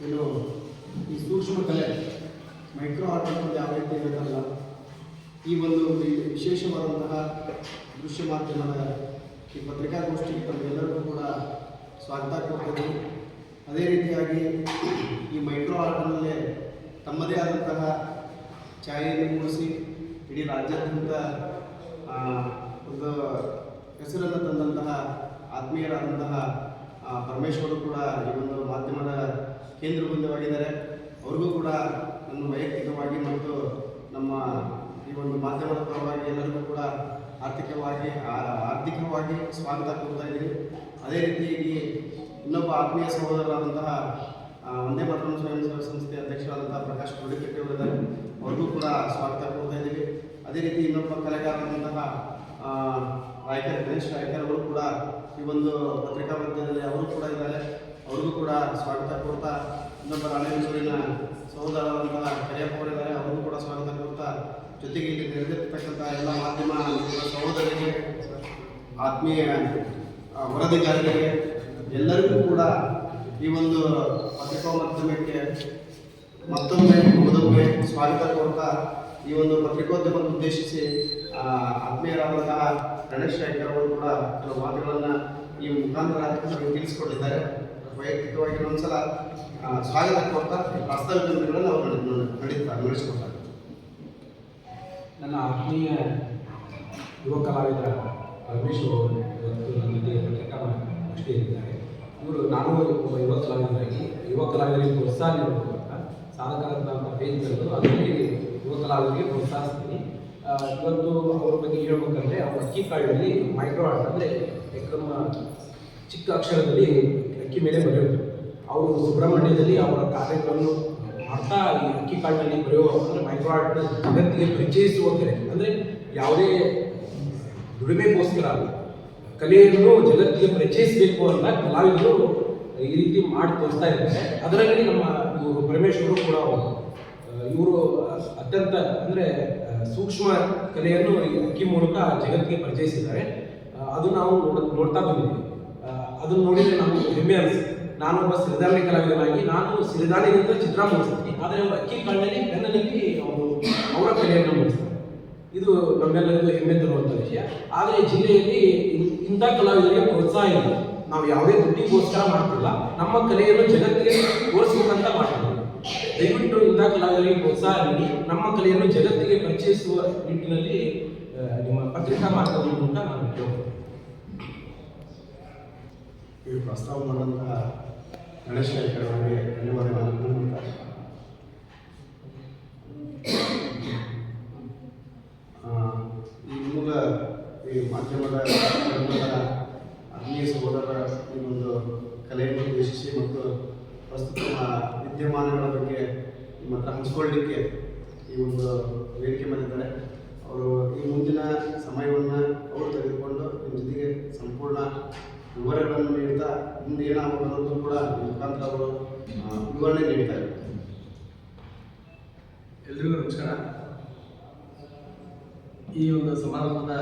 ಏನು ಈ ಸೂಕ್ಷ್ಮ ಕಲೆ ಮೈಕ್ರೋ ಆರ್ಟ್ ಅನ್ನೋದು ಯಾವ ರೀತಿ ಇರೋದಲ್ಲ ಈ ಒಂದು ವಿಶೇಷವಾದಂತಹ ದೃಶ್ಯ ಮಾಧ್ಯಮದ ಈ ಪತ್ರಿಕಾಗೋಷ್ಠಿಗೆ ತಮಗೆಲ್ಲರಿಗೂ ಕೂಡ ಸ್ವಾಗತ ಕೊಡ್ತೇನೆ ಅದೇ ರೀತಿಯಾಗಿ ಈ ಮೈಕ್ರೋ ಆರ್ಟ್ನಲ್ಲೇ ತಮ್ಮದೇ ಆದಂತಹ ಛಾಯೆಯನ್ನು ಮೂಡಿಸಿ ಇಡೀ ರಾಜ್ಯಾದ್ಯಂತ ಒಂದು ಹೆಸರನ್ನು ತಂದಂತಹ ಆತ್ಮೀಯರಾದಂತಹ ಪರಮೇಶ್ವರು ಕೂಡ ಈ ಒಂದು ಮಾಧ್ಯಮದ ಕೇಂದ್ರ ಬಂದವಾಗಿದ್ದಾರೆ ಅವ್ರಿಗೂ ಕೂಡ ನನ್ನ ವೈಯಕ್ತಿಕವಾಗಿ ಮತ್ತು ನಮ್ಮ ಈ ಒಂದು ಮಾಧ್ಯಮದ ಪರವಾಗಿ ಎಲ್ಲರಿಗೂ ಕೂಡ ಆರ್ಥಿಕವಾಗಿ ಆರ್ಥಿಕವಾಗಿ ಸ್ವಾಗತ ಕೊಡ್ತಾ ಇದ್ದೀನಿ. ಅದೇ ರೀತಿಯಾಗಿ ಇನ್ನೊಬ್ಬ ಆತ್ಮೀಯ ಸಹೋದರರಾದಂತಹ ಒಂದೇ ಮಾತೃ ಸ್ವಯಂ ಸೇವಾ ಸಂಸ್ಥೆ ಅಧ್ಯಕ್ಷರಾದಂತಹ ಪ್ರಕಾಶ್ ಅವರಿದ್ದಾರೆ. ಅವ್ರಿಗೂ ಕೂಡ ಸ್ವಾಗತ ಕೊಡ್ತಾ ಇದ್ದೀವಿ. ಅದೇ ರೀತಿ ಇನ್ನೊಬ್ಬ ಕಲೆಗಾರರಾದಂತಹ ರಾಯ್ಕರ್, ಗಣೇಶ್ ರಾಯ್ಕರ್ ಅವರು ಕೂಡ ಈ ಒಂದು ಪತ್ರಿಕಾ ಅವರು ಕೂಡ ಇದ್ದಾರೆ. ಅವ್ರಿಗೂ ಕೂಡ ಸ್ವಾಗತ ಕೊಡ್ತಾ ಇನ್ನೊಬ್ಬ ರಾಣೇಶ್ವರಿನ ಸಹೋದರರಾದಂತಹ ಕರಿಯಪ್ಪವರಿದ್ದಾರೆ ಅವ್ರಿಗೂ ಕೂಡ ಸ್ವಾಗತ ಕೊಡ್ತಾ ಜೊತೆಗೆ ಇಲ್ಲಿ ನೆರೆದಿರ್ತಕ್ಕಂಥ ಎಲ್ಲ ಮಾಧ್ಯಮ ಸಹೋದರರಿಗೆ, ಆತ್ಮೀಯ ವರದಿಗಾರರಿಗೆ, ಎಲ್ಲರಿಗೂ ಕೂಡ ಈ ಒಂದು ಪತ್ರಿಕಾ ಮಾಧ್ಯಮಕ್ಕೆ ಮತ್ತೊಮ್ಮೆ, ಮೊದಲೊಮ್ಮೆ ಸ್ವಾಗತ ಕೊಡ್ತಾ ಈ ಒಂದು ಪತ್ರಿಕೋದ್ಯಮವನ್ನು ಉದ್ದೇಶಿಸಿ ಆತ್ಮೀಯರಾದಂತಹ ಗಣೇಶ್ ಅವರು ಕೂಡ ಕೆಲವು ಮಾತುಗಳನ್ನು ಈ ಮುಖಾಂತರ ತಿಳಿಸಿಕೊಟ್ಟಿದ್ದಾರೆ ವೈಯಕ್ತಿಕವಾಗಿ ಒಂದ್ಸಲ ಸ್ವಾಗತ ಕೊಡ್ತಾ ಪ್ರಾಸ್ತಾವಿಕ ನುಡಿಗಳನ್ನು ಅವರು ನಡೆ- ನಡೀತಾರೆ ನಡೆಸಿಕೊಡ್ತಾರೆ ನನ್ನ ಆತ್ಮೀಯ ಯುವ ಕಲಾವಿದ ರಮೇಶ್ ಅವರು ಇವತ್ತು ಜೊತೆ ಇದ್ದಾರೆ. ಇವರು ನಾನು ಒಬ್ಬ ಯುವ ಕಲಾವಿದರಾಗಿ, ಯುವ ಕಲಾವಿದರಿಗೆ ಪ್ರೋತ್ಸಾಹ ನೀಡಬೇಕು ಅಂತ ಸಾಧಕರಂತ ಪೇಜ್ ಅದರಲ್ಲಿ ಯುವ ಕಲಾವಿದರಿಗೆ ಪ್ರೋತ್ಸಾಹಿಸ್ತೀನಿ. ಇವತ್ತು ಅವ್ರ ಬಗ್ಗೆ ಹೇಳ್ಬೇಕಂದ್ರೆ, ಅವರ ಕೀಪ್ಯಾಡಲ್ಲಿ ಮೈಕ್ರೋ ಆರ್ಟ್ ಅಂದರೆ ಎಕ್ರಮ ಚಿಕ್ಕ ಅಕ್ಷರದಲ್ಲಿ ಅಕ್ಕಿ ಮೇಲೆ ಬರೆಯೋದು. ಅವರು ಸುಬ್ರಹ್ಮಣ್ಯದಲ್ಲಿ ಅವರ ಕಾರ್ಯಗಳನ್ನು ಮಾಡ್ತಾ ಈ ಅಕ್ಕಿ ಕಾಳಿನಲ್ಲಿ ಬರೆಯುವ ಅಂದರೆ ಮೈಕ್ರೋ ಆರ್ಟ್ ಜಗತ್ತಿಗೆ ಪರಿಚಯಿಸುವ ಅಂದರೆ ಯಾವುದೇ ದುಡಿಮೆಗೋಸ್ಕರ ಅಲ್ಲ. ಕಲೆಯನ್ನು ಜಗತ್ತಿಗೆ ಪರಿಚಯಿಸಬೇಕು ಅಂತ ಕಲಾವಿದರು ಈ ರೀತಿ ಮಾಡಿ ತೋರಿಸ್ತಾ ಇದ್ದಾರೆ. ಅದರಲ್ಲಿ ನಮ್ಮ ಇವರು ಪರಮೇಶ್ವರು ಕೂಡ ಇವರು ಅತ್ಯಂತ ಅಂದರೆ ಸೂಕ್ಷ್ಮ ಕಲೆಯನ್ನು ಅಕ್ಕಿ ಮೂಲಕ ಜಗತ್ತಿಗೆ ಪರಿಚಯಿಸಿದ್ದಾರೆ. ಅದು ನಾವು ನೋಡ, ನೋಡ್ತಾ ಬಂದಿದ್ದೀವಿ. ಅದನ್ನು ನೋಡಿದರೆ ನಮಗೆ ಹೆಮ್ಮೆ ಅನಿಸುತ್ತೆ. ಒಬ್ಬ ಸಿರಿಧಾನ್ಯ ಕಲಾವಿದನಾಗಿ ನಾನು ಸಿರಿಧಾನ್ಯದಿಂದ ಚಿತ್ರ ಮೂಡಿಸ್ತೀನಿ. ಆದರೆ ಒಂದು ಅಕ್ಕಿ ಕಣ್ಣಲ್ಲಿ ಬೆನ್ನಲ್ಲಿ ಅವರು ಅವರ ಕಲೆಯನ್ನು ಮೂಡಿಸ್ತಾರೆ. ಇದು ನಮ್ಮೆಲ್ಲರಿಗೂ ಹೆಮ್ಮೆ ತರುವಂಥ ವಿಷಯ. ಆದರೆ ಜಿಲ್ಲೆಯಲ್ಲಿ ಇಂಥ ಕಲಾವಿದರಿಗೆ ಪ್ರೋತ್ಸಾಹ ಇಲ್ಲ. ನಾವು ಯಾವುದೇ ದುಡ್ಡಿಗೋಸ್ಕರ ಮಾಡ್ತಿಲ್ಲ. ನಮ್ಮ ಕಲೆಯನ್ನು ಜಗತ್ತಿಗೆ ತೋರಿಸ್ಬೇಕಂತ ಮಾಡ್ತೀವಿ ದಯವಿಟ್ಟು ಇಂಥ ಕಲಾವಿದರಿಗೆ ಪ್ರೋತ್ಸಾಹ ನೀಡಿ. ನಮ್ಮ ಕಲೆಯನ್ನು ಜಗತ್ತಿಗೆ ಪರಿಚಯಿಸುವ ನಿಟ್ಟಿನಲ್ಲಿ ನಿಮ್ಮ ಪತ್ರಿಕಾ ಮಾಧ್ಯಮದ ಮೂಲಕ ನಾನು ಕೇಳ್ತೀನಿ ಈ ಪ್ರಸ್ತಾವ ಮಾಡುವಂತಹ ಗಣೇಶ್ ಶೇಖರ್ ಅವರಿಗೆ ಧನ್ಯವಾದಗಳನ್ನು ಆ, ಈ ಮೂಲ ಈ ಮಾಧ್ಯಮದ ಆತ್ಮೀಯ ಸಹೋದರರ ಈ ಒಂದು ಕಲೆಯನ್ನು ಉದ್ದೇಶಿಸಿ ಮತ್ತು ಪ್ರಸ್ತುತ ವಿದ್ಯಮಾನಗಳ ಬಗ್ಗೆ ನಿಮ್ಮ ಹಂಚಿಕೊಳ್ಳಲಿಕ್ಕೆ ಈ ಒಂದು ವೇದಿಕೆ ಮಾಡಿದ್ದಾರೆ ಅವರು ಈ ಮುಂದಿನ ಸಮಯವನ್ನು ಅವರು ತೆಗೆದುಕೊಂಡು ನಿಮ್ಮ ಜೊತೆಗೆ ಸಂಪೂರ್ಣ ವಿವರಗಳನ್ನು ನೀಡ್ತಾ ಮುಂದೆ ಏನಾಗಬಹುದು ಕೂಡ ಮುಖಾಂತರ ಅವರು ವಿವರಣೆ ನೀಡ್ತಾ ಇದ್ದಾರೆ. ಎಲ್ರಿಗೂ ನಮಸ್ಕಾರ. ಈ ಒಂದು ಸಮಾರಂಭದ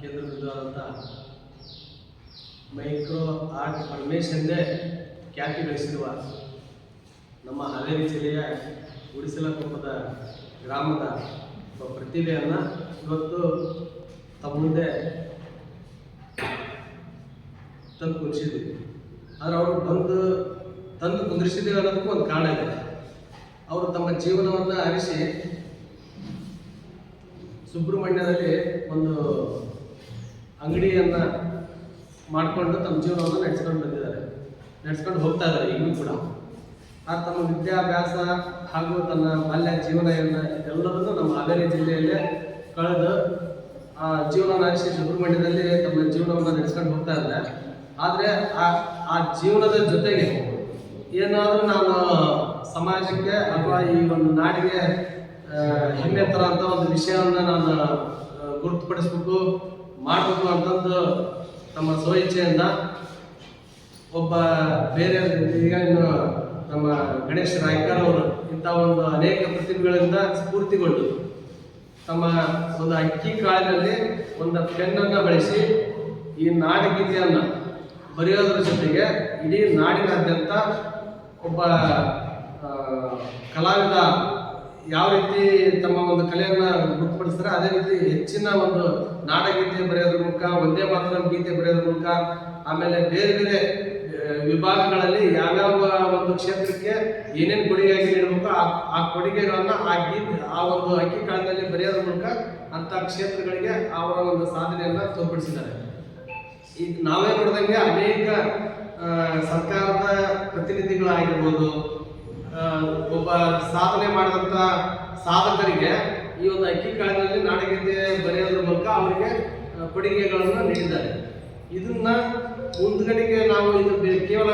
ಕೇಂದ್ರ ಬಿಂದುವಾದಂಥ ಮೈಕ್ರೋ ಆರ್ಟ್ ಪರಮೇಶ್ ಎಂದೇ ಖ್ಯಾತಿ ಗಳಿಸಿರುವ ನಮ್ಮ ಹಾವೇರಿ ಜಿಲ್ಲೆಯ ಗುಡಿಸಲಕೊಪ್ಪದ ಗ್ರಾಮದ ಪ್ರತಿಭೆಯನ್ನು ಇವತ್ತು ತಮ್ಮ ಮುಂದೆ ತಂದು ಕುಂದಿಸಿದ್ವಿ ಆದ್ರೆ ಅವರು ಬಂದು ತಂದು ಕುಂದಿರಿಸಿದ್ದೀವಿ ಅನ್ನೋದಕ್ಕೂ ಒಂದು ಕಾರಣ ಇದೆ. ಅವರು ತಮ್ಮ ಜೀವನವನ್ನು ಅರಿಸಿ ಸುಬ್ರಹ್ಮಣ್ಯದಲ್ಲಿ ಒಂದು ಅಂಗಡಿಯನ್ನು ಮಾಡಿಕೊಂಡು ತಮ್ಮ ಜೀವನವನ್ನು ನಡೆಸ್ಕೊಂಡು ಬಂದಿದ್ದಾರೆ. ನಡೆಸ್ಕೊಂಡು ಹೋಗ್ತಾ ಇದ್ದಾರೆ ಈಗಲೂ ಕೂಡ. ಆ ತಮ್ಮ ವಿದ್ಯಾಭ್ಯಾಸ ಹಾಗೂ ತನ್ನ ಬಾಲ್ಯ ಜೀವನ ಎಲ್ಲರನ್ನೂ ನಮ್ಮ ಹಾವೇರಿ ಜಿಲ್ಲೆಯಲ್ಲೇ ಕಳೆದು ಆ ಜೀವನ ನಡೆಸಿ ಸುಬ್ರಹ್ಮಣ್ಯದಲ್ಲಿ ತಮ್ಮ ಜೀವನವನ್ನು ನಡೆಸ್ಕೊಂಡು ಹೋಗ್ತಾ ಇದ್ದಾರೆ. ಆದರೆ ಆ ಆ ಜೀವನದ ಜೊತೆಗೆ ಏನಾದರೂ ನಾನು ಸಮಾಜಕ್ಕೆ ಅಥವಾ ಈ ಒಂದು ನಾಡಿಗೆ ಹೆಮ್ಮೆ ಹೆಮ್ಮೆ ಅಂತ ಒಂದು ವಿಷಯವನ್ನು ನಾನು ಗುರುತುಪಡಿಸ್ಬೇಕು, ಮಾಡಬೇಕು ಅಂತಂದು ನಮ್ಮ ಸ್ವಇಚ್ಛೆಯಿಂದ ಒಬ್ಬ ಬೇರೆ ಈಗ ಇನ್ನು ನಮ್ಮ ಗಣೇಶ್ ರಾಯ್ಕರ್ ಅವರು ಇಂಥ ಒಂದು ಅನೇಕ ಪ್ರತಿಭೆಗಳಿಂದ ಸ್ಫೂರ್ತಿಗೊಂಡು ತಮ್ಮ ಒಂದು ಅಕ್ಕಿ ಕಾಳಿನಲ್ಲಿ ಒಂದು ಪೆನ್ನನ್ನು ಬಳಸಿ ಈ ನಾಡಗೀತೆಯನ್ನು ಬರೆಯೋದ್ರ ಜೊತೆಗೆ ಇಡೀ ನಾಡಿನಾದ್ಯಂತ ಒಬ್ಬ ಕಲಾವಿದ ಯಾವ ರೀತಿ ತಮ್ಮ ಒಂದು ಕಲೆಯನ್ನ ಗುರುತುಪಡಿಸ್ತಾರೆ, ಅದೇ ರೀತಿ ಹೆಚ್ಚಿನ ಒಂದು ನಾಡಗೀತೆ ಬರೆಯೋದ್ರ ಮೂಲಕ, ಒಂದೇ ಮಾತ್ರ ಗೀತೆ ಬರೆಯೋದ್ರ ಮೂಲಕ, ಆಮೇಲೆ ಬೇರೆ ಬೇರೆ ವಿಭಾಗಗಳಲ್ಲಿ ಯಾವ್ಯಾವ ಒಂದು ಕ್ಷೇತ್ರಕ್ಕೆ ಏನೇನು ಕೊಡುಗೆಯಾಗಿ ನೀಡಬೇಕು ಆ ಆ ಕೊಡುಗೆಗಳನ್ನ ಆ ಗೀತೆ, ಆ ಒಂದು ಅಕ್ಕಿ ಕಾಲದಲ್ಲಿ ಬರೆಯೋದ್ರ ಮೂಲಕ ಅಂತ ಕ್ಷೇತ್ರಗಳಿಗೆ ಅವರ ಒಂದು ಸಾಧನೆಯನ್ನ ತೋರ್ಪಡಿಸಿದ್ದಾರೆ. ಈಗ ನಾವೇ ನೋಡಿದಂಗೆ ಅನೇಕ ಸರ್ಕಾರದ ಪ್ರತಿನಿಧಿಗಳಾಗಿರ್ಬೋದು ಒಬ್ಬ ಸಾಧನೆ ಮಾಡಿದಂಥ ಸಾಧಕರಿಗೆ ಈ ಒಂದು ಅಕ್ಕಿ ಕಾಳಿನಲ್ಲಿ ನಾಡಗೀತೆ ಬರೆಯೋದ್ರ ಮೂಲಕ ಅವರಿಗೆ ಕೊಡುಗೆಗಳನ್ನು ನೀಡಿದ್ದಾರೆ. ಇದನ್ನ ಮುಂದ್ಗಡೆಗೆ ನಾವು ಇದು ಕೇವಲ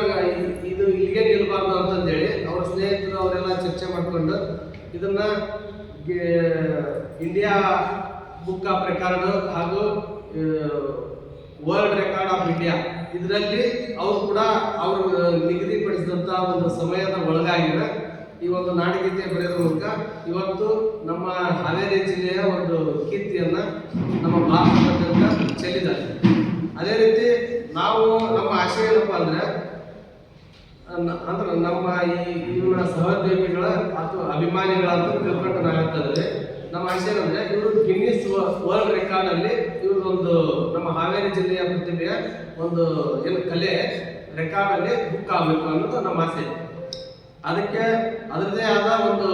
ಇದು ಇಲ್ಲಿಗೆ ನಿಲ್ಬಾರ್ದು ಅಂತಂದೇಳಿ ಅವ್ರ ಸ್ನೇಹಿತರು ಅವರೆಲ್ಲ ಚರ್ಚೆ ಮಾಡಿಕೊಂಡು ಇದನ್ನ ಇಂಡಿಯಾ ಬುಕ್ ಆಫ್ ಹಾಗೂ ವರ್ಲ್ಡ್ ರೆಕಾರ್ಡ್ ಆಫ್ ಇಂಡಿಯಾ ಇದರಲ್ಲಿ ಅವರು ಕೂಡ ಅವರು ನಿಗದಿಪಡಿಸಿದಂಥ ಒಂದು ಸಮಯದ ಒಳಗಾಗಿದೆ. ಈ ಒಂದು ನಾಡಗೀತೆ ಬರೆಯೋದ್ರ ಮೂಲಕ ಇವತ್ತು ನಮ್ಮ ಹಾವೇರಿ ಜಿಲ್ಲೆಯ ಒಂದು ಕೀರ್ತಿಯನ್ನ ನಮ್ಮ ಭಾರತದಾದ್ಯಂತ ಚೆಲ್ಲಿದ್ದಾರೆ. ಅದೇ ರೀತಿ ನಾವು ನಮ್ಮ ಆಶಯ ಏನಪ್ಪ ಅಂದ್ರೆ ಅಂದ್ರೆ ನಮ್ಮ ಈ ಇವರ ಸಹೋದ್ಯೋಗಿಗಳ ಅಥವಾ ಅಭಿಮಾನಿಗಳ ಅಂತ ತಿಳ್ಕೊಂಡು ನಾವು ಹೇಳ್ತಾ ಇದ್ದೇವೆ ನಮ್ಮ ಆಶಯ ಏನಂದ್ರೆ, ಇವರು ಗಿನ್ನಿಸ್ ವರ್ಲ್ಡ್ ರೆಕಾರ್ಡ್ ಅಲ್ಲಿ ಇವರು ಒಂದು ನಮ್ಮ ಹಾವೇರಿ ಜಿಲ್ಲೆಯ ಪ್ರತಿಭೆಯ ಒಂದು ಏನು ಕಲೆ ರೆಕಾರ್ಡ್ ಅಲ್ಲಿ ಬುಕ್ ಆಗಬೇಕು ಅನ್ನೋದು ನಮ್ಮ ಆಸೆ. ಅದಕ್ಕೆ ಅದರದೇ ಆದ ಒಂದು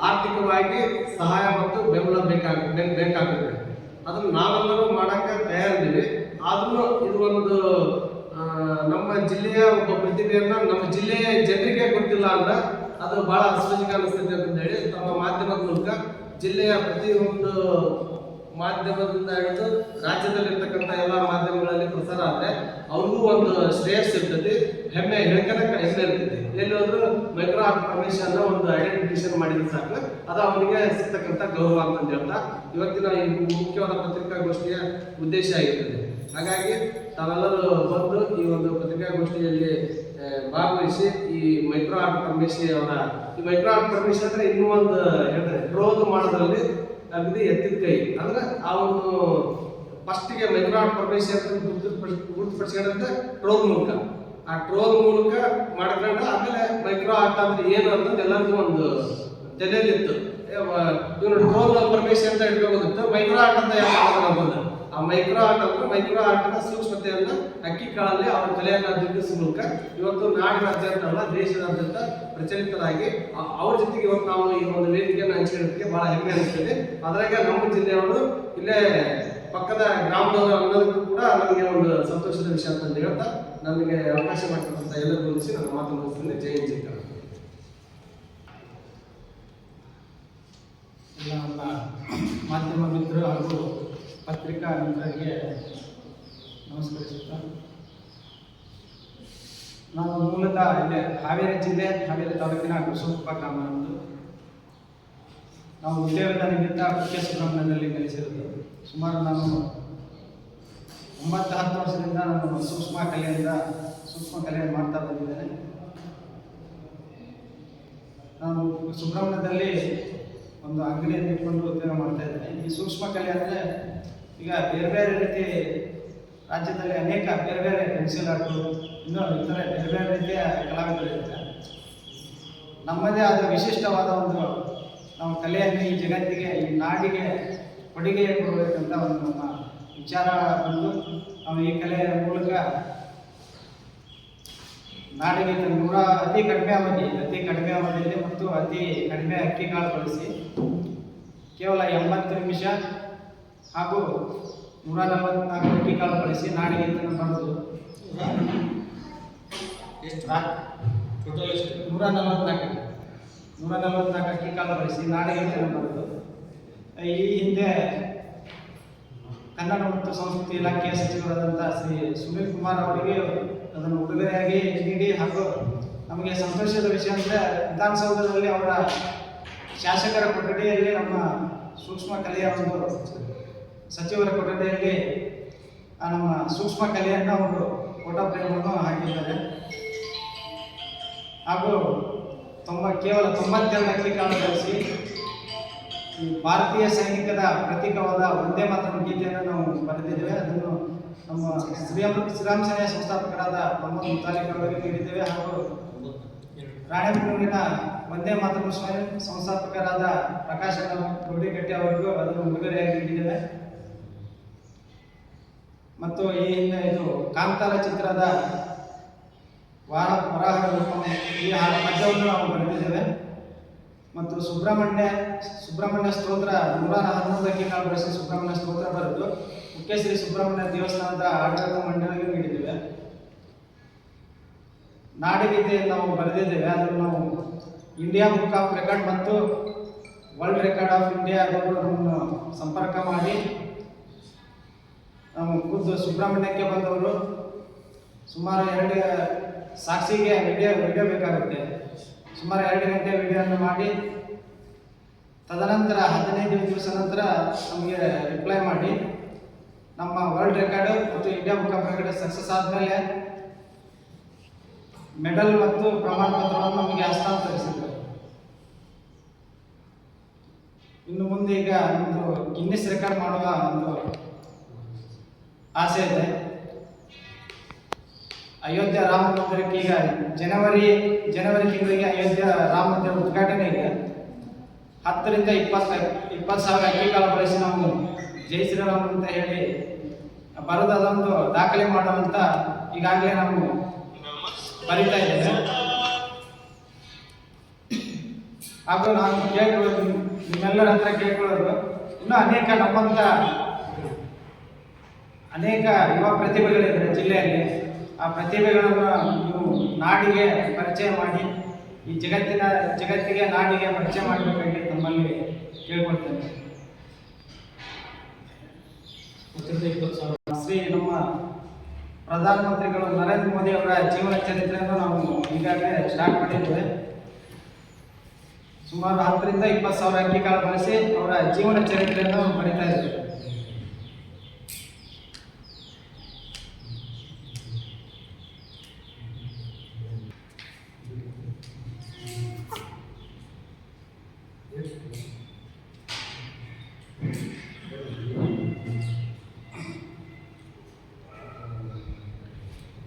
ಆರ್ಥಿಕವಾಗಿ ಸಹಾಯ ಮತ್ತು ಬೆಂಬಲ ಬೇಕಾಗ ಬೇಕ್- ಬೇಕಾಗುತ್ತೆ. ಅದನ್ನ ನಾವೆಲ್ಲರೂ ಮಾಡಕ್ಕೆ ತಯಾರಿದ್ದೀವಿ. ಆದ್ರೂ ಇದು ಒಂದು ನಮ್ಮ ಜಿಲ್ಲೆಯ ಒಬ್ಬ ಪ್ರತಿಭೆಯನ್ನ ನಮ್ಮ ಜಿಲ್ಲೆಯ ಜನರಿಗೆ ಗೊತ್ತಿಲ್ಲ ಅಂದ್ರೆ ಅದು ಬಹಳ ಅಸಹಜಿಕ ಅನಿಸ್ತೈತೆ ಅಂತ ಹೇಳಿ ತಮ್ಮ ಮಾಧ್ಯಮದ ಮೂಲಕ ಜಿಲ್ಲೆಯ ಪ್ರತಿಯೊಂದು ಮಾಧ್ಯಮದಿಂದ ಹಿಡಿದು ರಾಜ್ಯದಲ್ಲಿರ್ತಕ್ಕಂಥ ಎಲ್ಲ ಮಾಧ್ಯಮಗಳಲ್ಲಿ ಪ್ರಸಾರ ಆದರೆ ಅವ್ರಿಗೂ ಒಂದು ಶ್ರೇಯಸ್ ಇರ್ತೈತಿ ಹೆಮ್ಮೆ ಹೇಳ್ಕನ ಹೆಮ್ಮೆ ಇರ್ತೈತಿ ಎಲ್ಲಿ ಹೋದ್ರು ಮೈಕ್ರೋ ಪರ್ಮಿಷನ್ ಒಂದು ಐಡೆಂಟಿಫಿಕೇಶನ್ ಮಾಡಿದ್ರೆ ಸಾಕು. ಅದು ಅವನಿಗೆ ಸಿಗ್ತಕ್ಕಂಥ ಗೌರವ ಅಂತ ಹೇಳ್ತಾ, ಇವತ್ತಿನ ಈ ಮುಖ್ಯವಾದ ಪತ್ರಿಕಾಗೋಷ್ಠಿಯ ಉದ್ದೇಶ ಆಗಿರ್ತದೆ. ಹಾಗಾಗಿ ತಾವೆಲ್ಲರೂ ಬಂದು ಈ ಒಂದು ಪತ್ರಿಕಾಗೋಷ್ಠಿಯಲ್ಲಿ ಭಾಗವಹಿಸಿ ಈ ಮೈಕ್ರೋ ಆರ್ಟ್ ಪರಮೇಶಿ ಅವರ ಈ ಮೈಕ್ರೋ ಆರ್ಟ್ ಪರ್ಮಿಷನ್ ಅಂದ್ರೆ ಇನ್ನೂ ಒಂದು ಹೇಳ್ತಾರೆ ಟ್ರೋಲ್ ಮಾಡೋದ್ರಲ್ಲಿ ನಗದಿ ಎತ್ತಿದ ಕೈ. ಅಂದ್ರೆ ಆ ಒಂದು ಫಸ್ಟಿಗೆ ಮೈಕ್ರೋ ಆರ್ಟ್ ಗುರುತುಪಡಿಸ್ಕೊಂಡಂತ ಟ್ರೋಲ್ ಮೂಲಕ. ಆ ಟ್ರೋಲ್ ಮೂಲಕ ಮಾಡ್ಕೊಂಡು ಆಮೇಲೆ ಮೈಕ್ರೋ ಆಟ ಅಂದ್ರೆ ಏನು ಅನ್ನೋದು ಎಲ್ಲರಿಗೂ ಒಂದು ತಲೆಯಲ್ಲಿತ್ತು. ಇವನು ಟ್ರೋಲ್ ಪ್ರವೇಶ ಅಂತ ಇಟ್ಕೋಬೋದಿತ್ತು ಮೈಕ್ರೋ ಆಟ ಅಂತ ಯಾಕೆ ಮೈಕ್ರೋ ಆರ್ಟ್ ಅಂದ್ರೆ ಮೈಕ್ರೋ ಆರ್ಟ್ನ ಸೂಕ್ಷ್ಮತೆಯನ್ನ ಅಕ್ಕಿ ಕಾಳಲ್ಲಿ ಅವರ ಕಲೆಯನ್ನು ದಿಗ್ಗಿಸುವ ಮೂಲಕ ಇವತ್ತು ನಾಡಿನಾದ್ಯಂತ ಅಲ್ಲ ದೇಶದಾದ್ಯಂತ ಪ್ರಚಲಿತರಾಗಿ ಅವ್ರ ಜೊತೆಗೆ ಇವತ್ತು ನಾವು ಈ ಒಂದು ವೇದಿಕೆಯನ್ನು ಹಂಚಿಕೊಳ್ಳೋದಕ್ಕೆ ಬಹಳ ಹೆಮ್ಮೆ ಅನಿಸ್ತದೆ. ಅದ್ರಾಗ ನಮ್ಮ ಜಿಲ್ಲೆಯವರು ಇಲ್ಲೇ ಪಕ್ಕದ ಗ್ರಾಮದವರು ಅನ್ನೋದಕ್ಕೂ ಕೂಡ ನಮಗೆ ಒಂದು ಸಂತೋಷದ ವಿಷಯ ಅಂತ ಹೇಳ್ತಾ ನಮಗೆ ಅವಕಾಶ ಮಾಡಿಕೊಟ್ಟಂತ ಎಲ್ಲ ಗುರುಸಿ ನಮ್ಮ ಮಾತು ಮುಗಿಸ್ತೀನಿ. ಜೈ ಜೈ ಮಾಧ್ಯಮ ಮಿತ್ರರು ಹಾಗೂ ಪತ್ರಿಕಾ ಮಿತ್ರರಿಗೆ ನಮಸ್ಕರಿಸುತ್ತಾ. ನಾವು ಮೂಲತಃ ಇಲ್ಲೇ ಹಾವೇರಿ ಜಿಲ್ಲೆ, ಹಾವೇರಿ ತಾಲೂಕಿನ ಕುಸುಮಪ್ಪ ಗ್ರಾಮ ನಾವು ಉದ್ಯೋಗದ ನಿಮಿತ್ತ ಸುಬ್ರಹ್ಮಣ್ಯದಲ್ಲಿ ಕಲಿಸಿರೋದು ಸುಮಾರು ನಾನು ಒಂಬತ್ತು, ಹತ್ತು ವರ್ಷದಿಂದ ನಾನು ಸೂಕ್ಷ್ಮ ಕಲೆಯಿಂದ, ಸೂಕ್ಷ್ಮ ಕಲೆ ಮಾಡ್ತಾ ಬಂದಿದ್ದೇನೆ. ನಾನು ಸುಬ್ರಹ್ಮಣ್ಯದಲ್ಲಿ ಒಂದು ಅಂಗಡಿಯನ್ನು ಇಟ್ಕೊಂಡು ಉದ್ಯೋಗ ಮಾಡ್ತಾ ಇದ್ದೇನೆ. ಈ ಸೂಕ್ಷ್ಮ ಕಲೆ ಅಂದರೆ ಈಗ ಬೇರೆ ಬೇರೆ ರೀತಿ ರಾಜ್ಯದಲ್ಲಿ ಅನೇಕ ಬೇರೆ ಬೇರೆ ಪೆನ್ಸಿಲ್ ಆರ್ಟು ಇನ್ನೂ ಇತರ ಬೇರೆ ಬೇರೆ ರೀತಿಯ ಕಲಾವಿದರಿದ್ದಾರೆ ನಮ್ಮದೇ ಆದ ವಿಶಿಷ್ಟವಾದ ಒಂದು ನಾವು ಕಲೆಯನ್ನು ಈ ಜಗತ್ತಿಗೆ, ಈ ನಾಡಿಗೆ ಕೊಡುಗೆ ಕೊಡಬೇಕಂತ ಒಂದು ನಮ್ಮ ವಿಚಾರ ಬಂದು, ನಾವು ಈ ಕಲೆಯ ಮೂಲಕ ನಾಡಿಗೆ ನೂರ ಅತಿ ಕಡಿಮೆ ಅವಧಿ, ಅತಿ ಕಡಿಮೆ ಅವಧಿಯಲ್ಲಿ ಮತ್ತು ಅತಿ ಕಡಿಮೆ ಅಕ್ಕಿ ಕಾಳು ಬಳಸಿ ಕೇವಲ ಎಂಬತ್ತು ನಿಮಿಷ ಹಾಗೂ ನೂರ ನಲವತ್ನಾಲ್ಕು ಕೋಟಿ ಕಾಳು ಬಳಸಿ ನಾಡಿಗೆ ಬರೋದು ನೂರ ನಲವತ್ನಾಲ್ಕು ನೂರ ನಲವತ್ನಾಲ್ಕು ಅಕ್ಕಿ ಕಾಳು ಬಳಸಿ ನಾಡಿಗೆ ಮಾಡೋದು ಈ ಹಿಂದೆ ಕನ್ನಡ ಮತ್ತು ಸಂಸ್ಕೃತಿ ಇಲಾಖೆಯ ಸಚಿವರಾದಂಥ ಶ್ರೀ ಸುನೀಲ್ ಕುಮಾರ್ ಅವರಿಗೆ ಅದನ್ನು ಉಡುಗೊರೆಯಾಗಿ ನೀಡಿ ಹಾಗೂ ನಮಗೆ ಸಂತೋಷದ ವಿಷಯ ಅಂದರೆ ವಿಧಾನಸೌಧದಲ್ಲಿ ಅವರ ಶಾಸಕರ ಕೊಠಡಿಯಲ್ಲಿ ನಮ್ಮ ಸೂಕ್ಷ್ಮ ಕಲೆಯ ಒಂದು ಸಚಿವರ ಕೊಠಡಿಯಲ್ಲಿ ನಮ್ಮ ಸೂಕ್ಷ್ಮ ಕಲೆಯನ್ನು ಒಂದು ಫೋಟೋ ಫ್ರೇಮನ್ನು ಹಾಕಿದ್ದಾರೆ. ಹಾಗೂ ತೊಂಬ, ಕೇವಲ ತೊಂಬತ್ತೆರಡು ಕಾಳು ಬಳಸಿ ಭಾರತೀಯ ಸೈನಿಕದ ಪ್ರತೀಕವಾದ ಒಂದೇ ಮಾತ್ರ ಗೀತೆಯನ್ನು ನಾವು ಬರೆದಿದ್ದೇವೆ. ಅದನ್ನು ನಮ್ಮ ಶ್ರೀ ಶ್ರೀರಾಮ್ ಸೇನೆಯ ಸಂಸ್ಥಾಪಕರಾದ ಮೊಹಮ್ಮದ್ ಮುತಾಲಿಕ್ ಅವರಿಗೆ ನೀಡಿದ್ದೇವೆ. ಹಾಗೂ ರಾಣೆಬೆನ್ನೂರಿನ ಒಂದೇ ಮಾತೃ ಸ್ವಯಂ ಸಂಸ್ಥಾಪಕರಾದ ಪ್ರಕಾಶ್ ಗೌಡಿಗಟ್ಟಿ ಅವರಿಗೂ ಅದನ್ನು ಉಡುಗೊರೆಯಾಗಿ ನೀಡಿದ್ದೇವೆ. ಮತ್ತು ಈ ಹಿಂದೆ ಇದು ಕಾಂತಾರ ಚಿತ್ರದ ವಾರ ವರಾಹ ಈ ಪದ್ಯವನ್ನು ನಾವು ಬರೆದಿದ್ದೇವೆ. ಮತ್ತು ಸುಬ್ರಹ್ಮಣ್ಯ ಸುಬ್ರಹ್ಮಣ್ಯ ಸ್ತೋತ್ರ ನೂರ ಹನ್ನೊಂದಕ್ಕೆ ನಾವು ಸುಬ್ರಹ್ಮಣ್ಯ ಸ್ತೋತ್ರ ಬರೆದು ಮುಖ್ಯ ಶ್ರೀ ಸುಬ್ರಹ್ಮಣ್ಯ ದೇವಸ್ಥಾನದ ಆಡಳಿತ ಮಂಡಳಿಗೆ ನೀಡಿದ್ದೇವೆ. ನಾಡಗೀತೆ ನಾವು ಬರೆದಿದ್ದೇವೆ ಅದನ್ನು ನಾವು ಇಂಡಿಯಾ ಬುಕ್ ಆಫ್ ರೆಕಾರ್ಡ್ ಮತ್ತು ವರ್ಲ್ಡ್ ರೆಕಾರ್ಡ್ ಆಫ್ ಇಂಡಿಯಾ ಸಂಪರ್ಕ ಮಾಡಿ. ನಾವು ಖುದ್ದು ಸುಬ್ರಹ್ಮಣ್ಯಕ್ಕೆ ಬಂದವರು ಸುಮಾರು ಎರಡು ಸಾಕ್ಷಿಗೆ ವಿಡಿಯೋ ವಿಡಿಯೋ ಬೇಕಾಗುತ್ತೆ. ಸುಮಾರು ಎರಡು ಗಂಟೆ ವಿಡಿಯೋನ ಮಾಡಿ, ತದನಂತರ ಹದಿನೈದು ದಿವಸ ನಂತರ ನಮಗೆ ರಿಪ್ಲೈ ಮಾಡಿ. ನಮ್ಮ ವರ್ಲ್ಡ್ ರೆಕಾರ್ಡು ಮತ್ತು ಇಂಡಿಯಾ ಬುಕ್ ರೆಕಾರ್ಡ್ ಸಕ್ಸಸ್ ಆದಮೇಲೆ ಮೆಡಲ್ ಮತ್ತು ಪ್ರಮಾಣ ಪತ್ರವನ್ನು ನಮಗೆ ಹಸ್ತಾಂತರಿಸಿದರು. ಇನ್ನು ಮುಂದೆ ಈಗ ಒಂದು ಗಿನ್ನಿಸ್ ರೆಕಾರ್ಡ್ ಮಾಡುವ ಒಂದು ಆಸೆ ಇದೆ ಅಯೋಧ್ಯೆ ರಾಮ ಮಂದಿರಕ್ಕೆ ಈಗ ಜನವರಿ ಜನವರಿ ತಿಂಗಳಿಗೆ ಅಯೋಧ್ಯೆ ರಾಮ ಮಂದಿರ ಉದ್ಘಾಟನೆ ಇದೆ ಹತ್ತರಿಂದ ಇಪ್ಪತ್ತ, ಇಪ್ಪತ್ತು ಸಾವಿರ ಅಕ್ಕಿ ಕಾಲ ಬಳಸಿ ನಾವು ಜೈ ಶ್ರೀರಾಮ್ ಅಂತ ಹೇಳಿ ಬರೋದು ಅದೊಂದು ದಾಖಲೆ ಮಾಡುವಂತ ಈಗಾಗಲೇ ನಾವು ಬರೀತಾ ಇದ್ದೇವೆ. ಹಾಗೂ ನಾನು ಕೇಳ್ಕೊಳ್ಳೋದು ನಿಮ್ಮೆಲ್ಲರ ಹತ್ರ ಕೇಳ್ಕೊಳ್ಳೋದು, ಇನ್ನೂ ಅನೇಕ ನಮ್ಮಂತ ಅನೇಕ ಯುವ ಪ್ರತಿಭೆಗಳಿದ್ದಾರೆ ಜಿಲ್ಲೆಯಲ್ಲಿ. ಆ ಪ್ರತಿಭೆಗಳನ್ನು ನೀವು ನಾಡಿಗೆ ಪರಿಚಯ ಮಾಡಿ, ಈ ಜಗತ್ತಿನ, ಜಗತ್ತಿಗೆ ನಾಡಿಗೆ ಪರಿಚಯ ಮಾಡಬೇಕಾಗಿ ತಮ್ಮಲ್ಲಿ ಕೇಳ್ಕೊಳ್ತೇನೆ. ಶ್ರೀ ನಮ್ಮ ಪ್ರಧಾನಮಂತ್ರಿಗಳು ನರೇಂದ್ರ ಮೋದಿ ಅವರ ಜೀವನ ಚರಿತ್ರೆಯನ್ನು ನಾವು ಈಗಾಗಲೇ ಸ್ಟಾರ್ಟ್ ಮಾಡಿದ್ದೇವೆ. ಸುಮಾರು ಹತ್ತರಿಂದ ಇಪ್ಪತ್ತು ಸಾವಿರ ಅಕ್ಕಿ ಕಾಳು ಬಳಸಿ ಅವರ ಜೀವನ ಚರಿತ್ರೆಯನ್ನು ಬರಿತಾ ಇದ್ದೇವೆ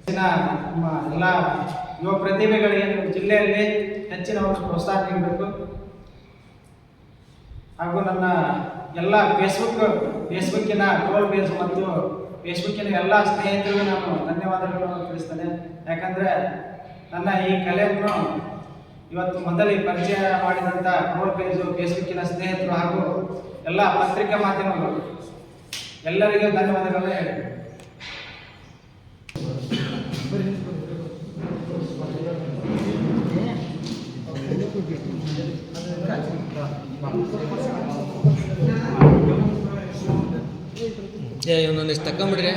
ಹೆಚ್ಚಿನ ನಮ್ಮ ಎಲ್ಲ ಯುವ ಪ್ರತಿಭೆಗಳಿಗೆ ನಮ್ಮ ಜಿಲ್ಲೆಯಲ್ಲಿ ಹೆಚ್ಚಿನ ಒಂದು ಪ್ರೋತ್ಸಾಹ ನೀಡಬೇಕು. ಹಾಗೂ ನನ್ನ ಎಲ್ಲ ಫೇಸ್ಬುಕ್ ಫೇಸ್ಬುಕ್ಕಿನ ಟ್ರೋಲ್ ಪೇಜ್ ಮತ್ತು ಫೇಸ್ಬುಕ್ಕಿನ ಎಲ್ಲ ಸ್ನೇಹಿತರಿಗೂ ನಾನು ಧನ್ಯವಾದಗಳನ್ನು ತಿಳಿಸ್ತೇನೆ. ಯಾಕಂದರೆ ನನ್ನ ಈ ಕಲೆಯನ್ನು ಇವತ್ತು ಮೊದಲಿಗೆ ಪರಿಚಯ ಮಾಡಿದಂಥ ಟ್ರೋಲ್ ಪೇಜು ಫೇಸ್ಬುಕ್ಕಿನ ಸ್ನೇಹಿತರು ಹಾಗೂ ಎಲ್ಲ ಪತ್ರಿಕಾ ಮಾಧ್ಯಮಗಳು, ಎಲ್ಲರಿಗೂ ಧನ್ಯವಾದಗಳನ್ನು ಹೇಳಿ ಏ ಒಂದೊಂದಿಷ್ಟು ತಗೊಂಬಿಡ್ರಿ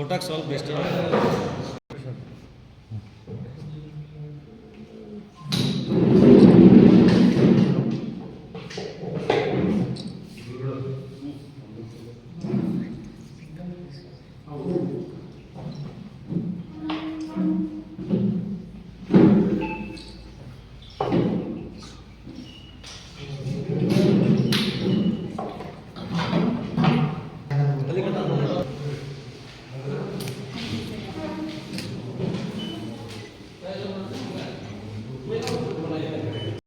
ಊಟಕ್ಕೆ ಸ್ವಲ್ಪ ಬೆಸ್ಟ್